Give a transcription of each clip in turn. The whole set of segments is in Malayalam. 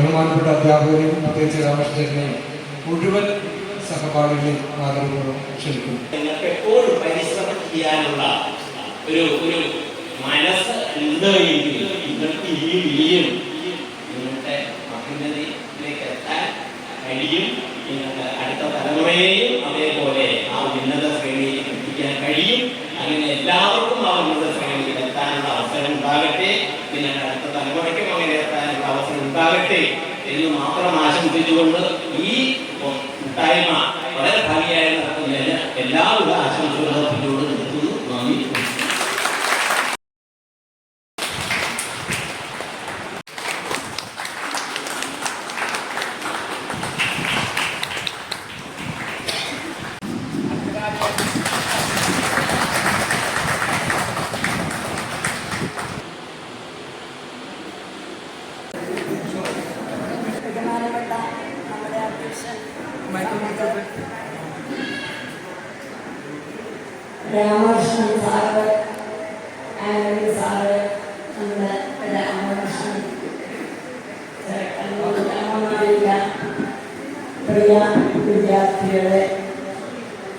ബഹുമാനപ്പെട്ട അധ്യാപകരെയും പ്രത്യേകിച്ച് രാമകൃഷ്ണനെയും മുഴുവൻ സഹപാഠികളെയും ആദരവോടും ക്ഷണിക്കുന്നു. നിങ്ങൾക്ക് എപ്പോഴും പരിശ്രമം ചെയ്യാനുള്ള ഒരു ഒരു മനസ്സ് കഴിയും. അടുത്ത തലമുറയെയും അതേപോലെ ആ ഉന്നത ശ്രേണിയിലേക്ക് എത്തിക്കാൻ കഴിയും. അങ്ങനെ എല്ലാവർക്കും ആ ഉന്നത അവസരം ഉണ്ടാകട്ടെ പിന്നെ അടുത്ത തലമുറയ്ക്കും അങ്ങനെ അവസരം ഉണ്ടാകട്ടെ എന്ന് മാത്രം ആശംസിച്ചുകൊണ്ട് ഈ കൂട്ടായ്മ വളരെ ഭംഗിയായി നടത്തുന്നതിന് എല്ലാവിധ ആശംസകളും അർപ്പിച്ചുകൊണ്ട് നിർത്തുന്നു നന്ദി ബഹുമാനപ്പെട്ട നമ്മുടെ അധ്യക്ഷൻ രാമകൃഷ്ണൻ സാറ് ആന്റണി സാറ് നമ്മുടെ രാമകൃഷ്ണൻ രാമനായിക പ്രിയ വിദ്യാർത്ഥികളെ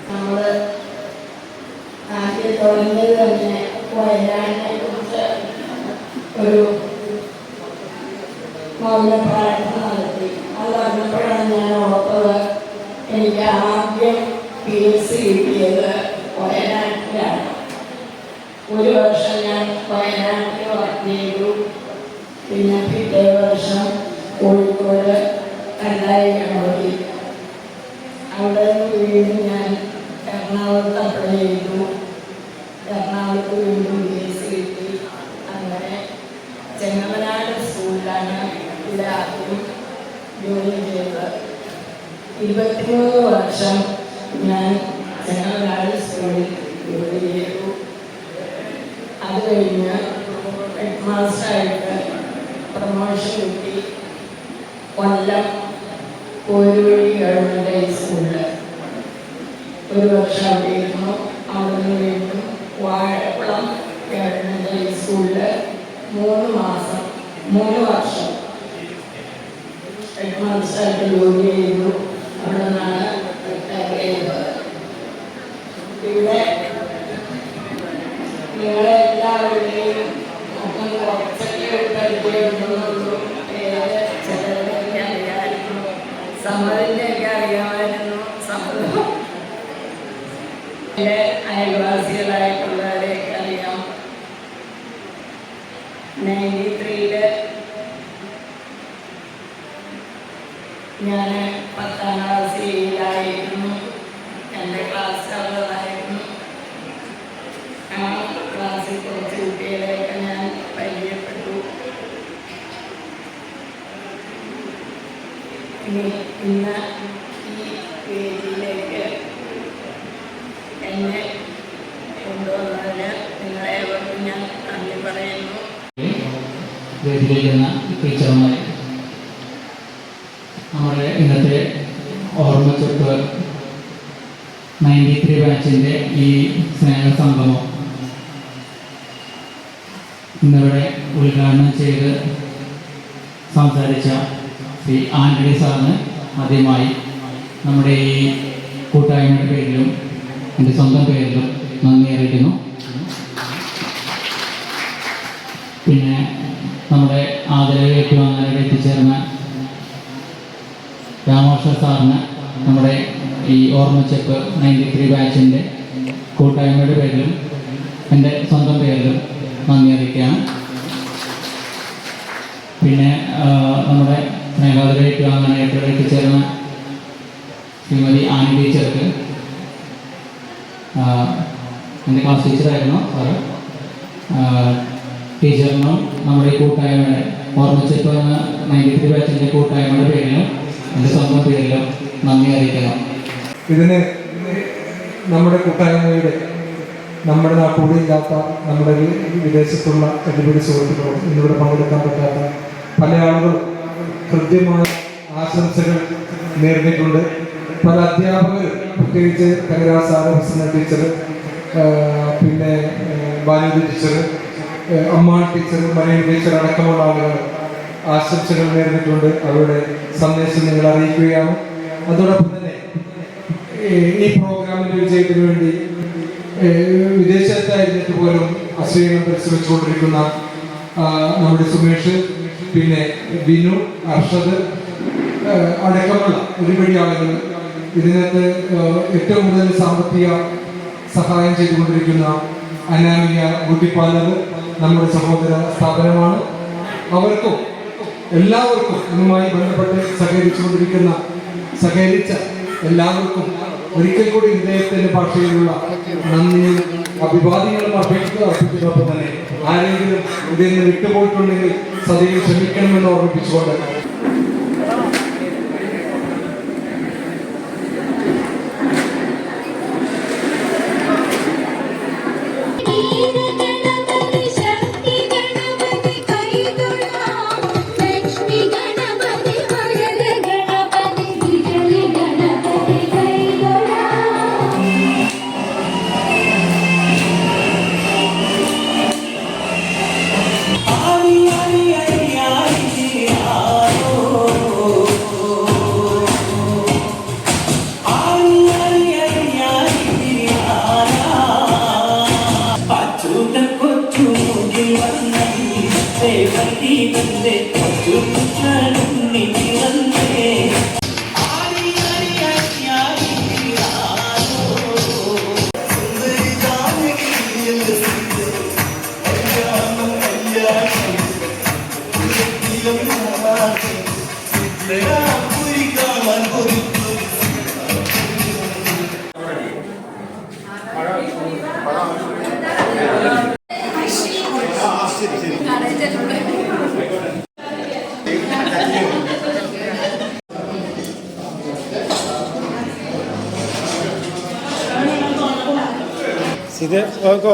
നമ്മൾ ആദ്യം തുടങ്ങിയത് തന്നെ വയനാടിനെ കുറിച്ച് ഒരു മൗന പ്രാർത്ഥന നടത്തി അത് പറഞ്ഞപ്പോഴാണ് ഞാൻ ഓർത്തത് എനിക്ക് ആദ്യം പി എസ് സി കിട്ടിയത് വയനാട്ടിലാണ് ഒരു വർഷം ഞാൻ വയനാട്ടിൽ വർക്ക് ചെയ്തു പിന്നെ പിറ്റേ വർഷം കോഴിക്കോട് കല്ലായി പോയി അവിടെ നിന്ന് വീണ്ടും ഞാൻ എറണാകുളത്ത് അപ്ലൈ ചെയ്തു എറണാകുളത്ത് വീണ്ടും പി എസ് സി കിട്ടി അങ്ങനെ ചെങ്ങമനാട് സ്കൂളിലാണ് ഇവിടെ ആദ്യം ജോലി ചെയ്തത് ഇരുപത്തിമൂന്ന് വർഷം ഞാൻ ചെങ്ങമനാട് സ്കൂളിൽ ജോലി ചെയ്തു അത് കഴിഞ്ഞ് ഹെഡ് മാസ്റ്ററായിട്ട് പ്രൊമോഷൻ കിട്ടി. കൊല്ലം കോരുവഴി ഗവൺമെന്റ് ഹൈസ്കൂളിൽ ഒരു വർഷം അവിടെ ഇരുന്നു. അവിടെ നിന്ന് വീണ്ടും വാഴക്കുളം ഗവൺമെന്റ് ഹൈസ്കൂളിൽ മൂന്ന് മാസം മൂന്ന് വർഷം ഹെഡ് മാസ്റ്ററായിട്ട് ജോലി ചെയ്തു. നയന്റി ത്രീയിൽ ഞാൻ പത്താം ക്ലാസ്സിലായിരുന്നു എന്റെ ക്ലാസ് ഉള്ളതായിരുന്നു ആ ക്ലാസ്സിൽ കുറച്ച് കുട്ടികളെയൊക്കെ ഞാൻ പരിചയപ്പെട്ടു. ഇനി ഇന്ന് ഈ വേദിയിലേക്ക് എന്നെ കൊണ്ടുവന്നതിന് നിങ്ങളെ ഞാൻ നന്ദി പറയുന്നു. വേദിയിലിരുന്ന ടീച്ചർമാരെ നമ്മുടെ ഇന്നത്തെ ഓർമ്മച്ചൊട്ട് നയന്റി ത്രീ ബാച്ചിന്റെ ഈ സ്നേഹസംഗമം ഇന്നിവിടെ ഉദ്ഘാടനം ചെയ്ത് സംസാരിച്ച ശ്രീ ആന്റണി സാറിന് ആദ്യമായി നമ്മുടെ ഈ കൂട്ടായ്മയുടെ പേരിലും എന്റെ സ്വന്തം പേരിലും നന്ദി അറിയിക്കുന്നു. നമ്മുടെ ആദരവ് ഏറ്റുവാങ്ങാനായിട്ട് എത്തിച്ചേർന്ന രാമകൃഷ്ണ സാറിന് നമ്മുടെ ഈ ഓർമ്മച്ചെപ്പ് നയന്റി ത്രീ ബാച്ചിന്റെ കൂട്ടായ്മയുടെ പേരിലും എന്റെ സ്വന്തം പേരിലും നന്ദി അറിയിക്കുകയാണ്. പിന്നെ നമ്മുടെ സ്നേഹാദരവ് ഏറ്റുവാങ്ങാനായിട്ട് എത്തിച്ചേർന്ന ശ്രീമതി ആനി ടീച്ചർക്ക് എന്റെ ക്ലാസ് ടീച്ചറായിരുന്നു സാറ്. ടീച്ചറിനും നമ്മുടെ ഈ കൂട്ടായ്മയുടെ ഓർമ്മിച്ചിട്ട് നയന്റി ത്രീ ബാച്ചിന്റെ കൂട്ടായ്മയുടെ പേരിലും എന്റെ സ്വന്തം പേരിലും നന്ദി അറിയിക്കണം. ഇതിന് നമ്മുടെ കൂട്ടായ്മയുടെ നമ്മുടെ നാട്ടുകൂടി ഇല്ലാത്ത നമ്മുടെ വിദേശത്തുള്ള ഒരുപാട് സുഹൃത്തുക്കളും ഇന്നിവിടെ പങ്കെടുക്കാൻ പറ്റാത്ത പല ആളുകളും കൃത്യമായ ആശംസകൾ നേർന്നിട്ടുണ്ട്. പല അധ്യാപകരും പ്രത്യേകിച്ച് കനരാ ആരോഗ്യ ടീച്ചർ പിന്നെ ബാലി ടീച്ചർ അമ്മ ടീച്ചർ മറിയം ടീച്ചർ അടക്കമുള്ള ആളുകൾ ആശംസകൾ നേർന്നിട്ടുണ്ട്. അവരുടെ സന്ദേശം നിങ്ങൾ അറിയിക്കുകയാണ്. അതോടൊപ്പം തന്നെ ഈ- പ്രോഗ്രാമിന്റെ വിജയത്തിന് വേണ്ടി വിദേശത്തായിരുന്നിട്ട് പോലും അശ്ലീലം പരിശ്രമിച്ചുകൊണ്ടിരിക്കുന്ന നമ്മുടെ സുമേഷ് പിന്നെ ബിനു അർഷദ് അടക്കമുള്ള ഒരുപടി ആളുകൾ ഇതിനകത്ത് ഏറ്റവും കൂടുതൽ സാമ്പത്തിക സഹായം ചെയ്തുകൊണ്ടിരിക്കുന്ന അനാമിക ബ്യൂട്ടി പാർലർ നമ്മുടെ സഹോദര സ്ഥാപനമാണ്. അവർക്കും എല്ലാവർക്കും ഇതുമായി ബന്ധപ്പെട്ട് സഹകരിച്ചുകൊണ്ടിരിക്കുന്ന സഹകരിച്ച എല്ലാവർക്കും ഒരിക്കൽ കൂടി ഹൃദയത്തിന്റെ ഭാഷയിലുള്ള നന്ദിയും അഭിവാദ്യങ്ങളും അർപ്പിക്കുക അർപ്പിക്കുന്നതോടൊപ്പം തന്നെ ആരെങ്കിലും ഇതിൽ നിന്ന് വിട്ടുപോയിട്ടുണ്ടെങ്കിൽ സദയം ശ്രമിക്കണമെന്ന് ഓർമ്മിപ്പിച്ചുകൊണ്ട് நின்றே ഇത് നമുക്ക്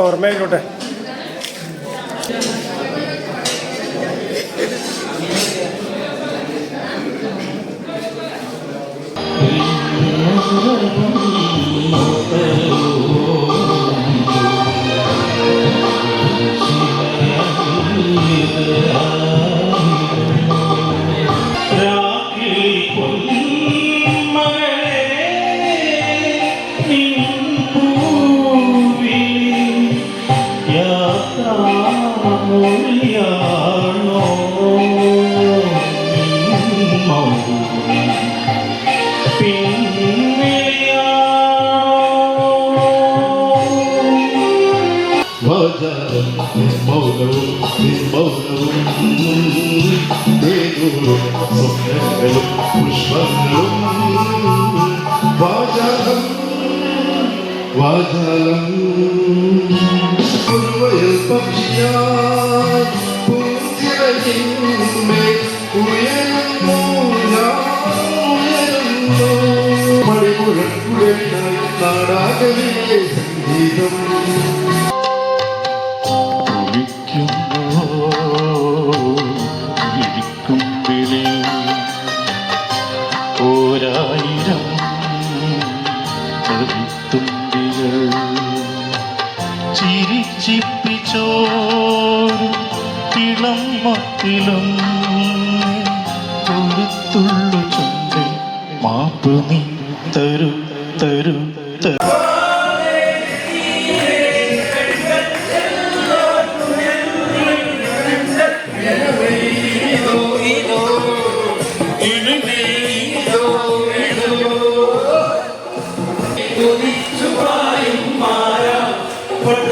സ്വപ്നങ്ങളും പുഷ്പങ്ങളും വാചാലം വാചാലം ഉരുവയൽ പക്ഷിയായി പൂഞ്ചിറകിന്മേൽ ഉയരുന്നു. ഉയരുന്നു മണിമുഴക്കുഴലായി നാടാകലിലെ സംഗീതം ചിരിച്ചിപ്പിച്ചോരും ഇളം മത്തിലും തൊഴുത്തുള്ളു ചുണ്ട് മാപ്പ് നീ തരു തരു തരു.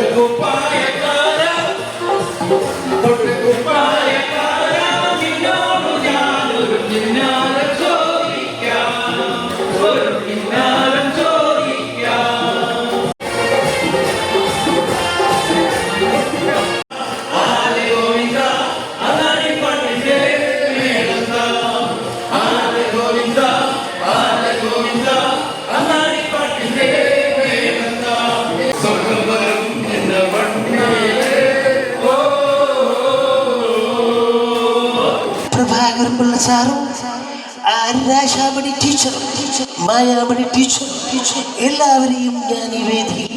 പ്രഭാകർ പിള്ള സാറും രാശാമണി ടീച്ചറും മായാമണി ടീച്ചർ എല്ലാവരെയും ഞാൻ ഈ വേദിയിൽ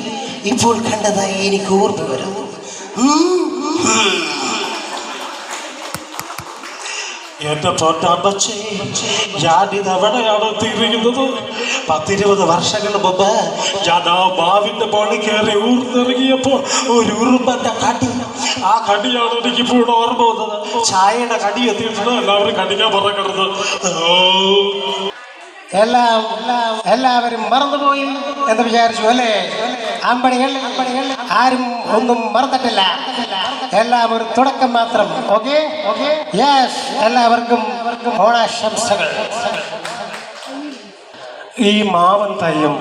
ഇപ്പോൾ കണ്ടതായി എനിക്ക് ഓർമ്മ വരുന്നു. എന്റെ തോറ്റാമ്പച്ചേ ഞാൻ എവിടെയാണ് എത്തിയിരിക്കുന്നത് പത്തിരുപത് വർഷങ്ങൾ മുമ്പ് ഞാൻ ആ മുകളിൽ കയറി ഊർന്നിറങ്ങിയപ്പോൾ ഒരു ഉറുമ്പന്റെ കടി. ആ കടിയാണ് എനിക്ക് ഇപ്പോൾ ഓർമ്മ വന്നത്. ചായയുടെ കടി എത്തിയിട്ടുണ്ട്. എല്ലാവരും കടിക്കാൻ പറയരുത് ഓ. എല്ലാം എല്ലാവരും മറന്നുപോയി എന്ന് വിചാരിച്ചു അല്ലേ? അമ്പടികൾ ആരും ഒന്നും മറന്നിട്ടില്ല. എല്ലാം ഒരു തുടക്കം മാത്രം ഓക്കെ? യെസ് എല്ലാവർക്കും ഓണാശംസകൾ. ഈ മാവൻ തയ്യും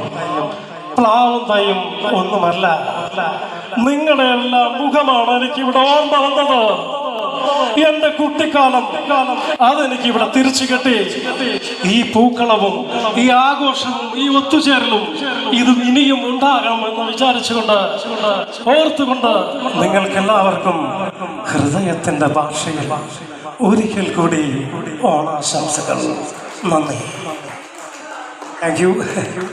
പ്ലാവൻ തയ്യും ഒന്നുമല്ല. നിങ്ങളുടെ എല്ലാം മുഖമാണ് എനിക്ക് ഇവിടെ ഓർമ്മ വന്നത്. എന്റെ കുട്ടിക്കാലം. അതെനിക്ക് ഇവിടെ തിരിച്ചു കെട്ടി. ഈ പൂക്കളവും ഈ ആഘോഷവും ഈ ഒത്തുചേരലും ഇത് ഇനിയും ഉണ്ടാകണം എന്ന് വിചാരിച്ചുകൊണ്ട് ഓർത്തുകൊണ്ട് നിങ്ങൾക്ക് എല്ലാവർക്കും ഹൃദയത്തിന്റെ ഭാഷയിൽ ഒരിക്കൽ കൂടി ഓണാശംസകൾ. നന്ദി. Thank you.